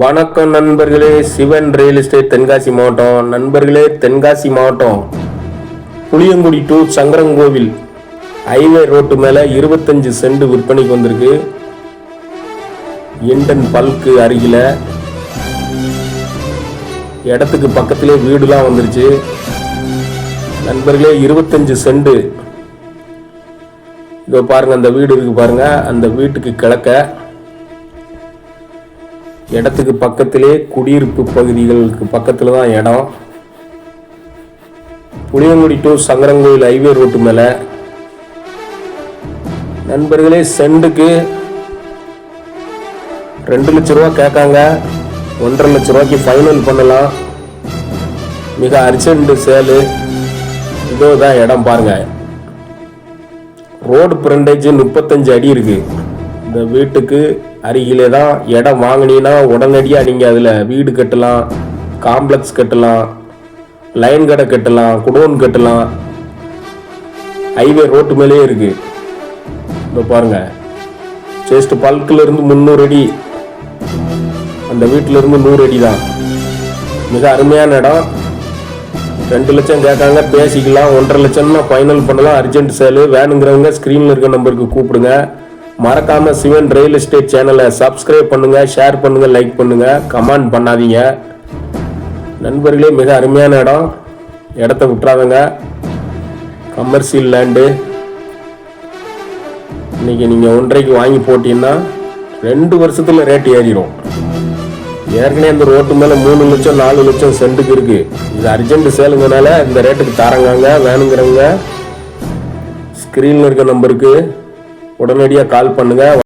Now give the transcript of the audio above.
வணக்கம் நண்பர்களே Sivan real estate Tenkasi மாவட்டம். நண்பர்களே தென்காசி மாவட்டம் Puliyangudi to Sankarankovil highway road மேலே இருபத்தஞ்சு சென்ட் விற்பனைக்கு வந்திருக்கு. இண்டன் பல்க்கு அருகில் இடத்துக்கு பக்கத்திலே வீடுலாம் வந்துருச்சு. நண்பர்களே இருபத்தஞ்சு சென்ட். இதோ பாருங்கள் அந்த வீடு இருக்கு பாருங்கள் அந்த வீட்டுக்கு கிழக்க இடத்துக்கு பக்கத்திலே குடியிருப்பு பகுதிகளுக்கு பக்கத்தில் தான் இடம். Puliyangudi to Sankarankoil highway road மேலே. நண்பர்களே செண்டுக்கு ரெண்டு லட்ச ரூபா கேட்காங்க. ஒன்றரை லட்ச ரூபாய்க்கு ஃபைனல் பண்ணலாம். மிக அர்ஜென்ட் சேலு. இதோ தான் இடம் பாருங்க. ரோடு பிரண்டேஜ் முப்பத்தஞ்சு அடி இருக்கு. இந்த வீட்டுக்கு அருகிலே தான் இடம் வாங்கினீங்கன்னா உடனடியாக நீங்கள் அதில் வீடு கட்டலாம் காம்ப்ளெக்ஸ் கட்டலாம் லைன் கடை கட்டலாம் குடோன் கட்டலாம். ஹைவே ரோட்டு மேலேயே இருக்கு. இதோ பாருங்க. ஜஸ்ட் பல்கில் இருந்து முந்நூறு அடி. அந்த வீட்டிலிருந்து நூறு அடி தான் மிக அருமையான இடம். ரெண்டு லட்சம் கேட்காங்க பேசிக்கலாம். ஒன்றரை லட்சம்னா ஃபைனல் பண்ணலாம். அர்ஜென்ட் சேலு வேணுங்கிறவங்க ஸ்க்ரீனில் இருக்க நம்பருக்கு கூப்பிடுங்க. மறக்காம சிவன் ரியல் எஸ்டேட் சேனலை சப்ஸ்கிரைப் பண்ணுங்க ஷேர் பண்ணுங்க லைக் பண்ணுங்க கமெண்ட் பண்ணாதீங்க. நண்பர்களே மிக அருமையான இடம். இடத்த விட்டுறாதங்க. கமர்ஷியல் லேண்டு இன்னைக்கு நீங்கள் ஒன்றைக்கு வாங்கி போட்டீங்கன்னா ரெண்டு வருஷத்துல ரேட் ஏறிடும். ஏற்கனவே இந்த ரோட்டு மேலே மூணு லட்சம் நாலு லட்சம் சென்ட்டுக்கு இருக்கு. இது அர்ஜென்ட் சேலுங்கனால இந்த ரேட்டுக்கு தரங்காங்க வேணுங்கிறவங்க ஸ்க்ரீனில் இருக்க நம்பருக்கு உடனடியாக கால் பண்ணுங்க.